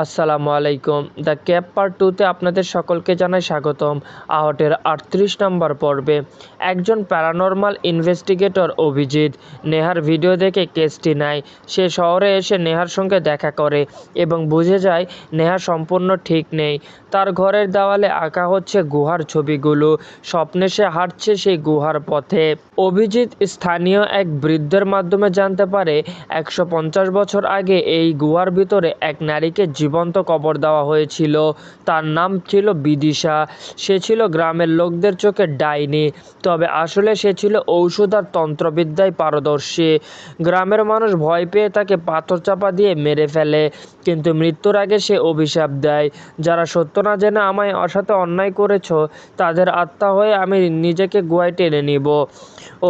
আসসালামু আলাইকুম। The cap part টুতে আপনাদের সকলকে জানাই স্বাগতম। আহটের আটত্রিশ নম্বর পর্বে একজন প্যারানর্মাল ইনভেস্টিগেটর অভিজিৎ। নেহার ভিডিও দেখে কেসটি নেয়। সে শহরে এসে নেহার সঙ্গে দেখা করে এবং বুঝে যায় নেহা সম্পূর্ণ ঠিক নেই। তার ঘরের দেওয়ালে আঁকা হচ্ছে গুহার ছবিগুলো। স্বপ্নে সে হাঁটছে সেই গুহার পথে। অভিজিৎ স্থানীয় এক বৃদ্ধের মাধ্যমে জানতে পারে, একশো পঞ্চাশ বছর আগে এই গুহার ভিতরে এক নারীকে জীবন্ত কবর দেওয়া হয়েছিল। তার নাম ছিল বিদিশা। সে ছিল গ্রামের লোকদের চোখে ডাইনি, তবে আসলে সে ছিল ঔষধ আর তন্ত্রবিদ্যায় পারদর্শী। গ্রামের মানুষ ভয় পেয়ে তাকে পাথর চাপা দিয়ে মেরে ফেলে, কিন্তু মৃত্যুর আগে সে অভিশাপ দেয়। যারা সত্য না জেনে আমায় অসাথে অন্যায় করেছ, তাদের আত্মা হয়ে আমি নিজেকে গুহায় টেনে নিব।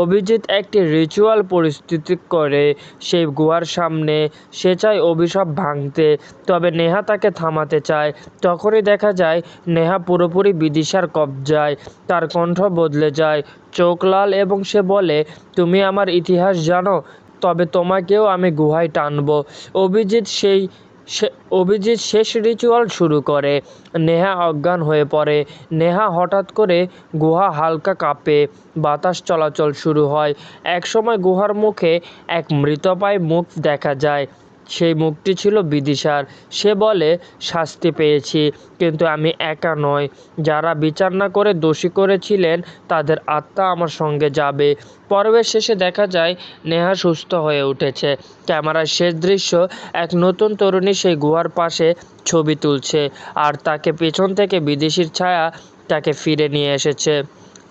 অভিজিৎ একটি রিচুয়াল পরিস্থিতি করে সেই গুহার সামনে। সে চায় অভিশাপ ভাঙতে, তবে নেহা তাকে থামাতে চায়। তখনই দেখা যায়, নেহা পুরোপুরি বিদিশার কবজায়। তার কণ্ঠ বদলে যায়। চোখ লাল এবং সে বলে, তুমি আমার ইতিহাস জানো, তবে তোমাকেও আমি গুহায় টানব। অভিজিৎ সেই সে, অভিজিৎ শেষ রিচুয়াল শুরু করে। নেহা অজ্ঞান হয়ে পড়ে। নেহা হঠাৎ করে গুহা হালকা কাঁপে। বাতাস চলাচল শুরু হয়। একসময় গুহার মুখে এক মৃতপায় মুখ দেখা যায়। সেই মুখটি ছিল বিদিশার। সে বলে, শাস্তি পেয়েছি, কিন্তু আমি একা নয় যারা বিচার না করে দোষী করেছিলেন, তাদের আত্মা আমার সঙ্গে যাবে। পর্বের শেষে দেখা যায়, নেহা সুস্থ হয়ে উঠেছে। ক্যামেরার শেষ দৃশ্য, এক নতুন তরুণী সেই গুহার পাশে ছবি তুলছে, আর তাকে পেছন থেকে বিদেশির ছায়া তাকে ফিরে নিয়ে এসেছে।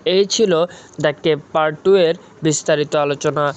এই ছিল দ্য কেপ পার্ট টু এর বিস্তারিত আলোচনা।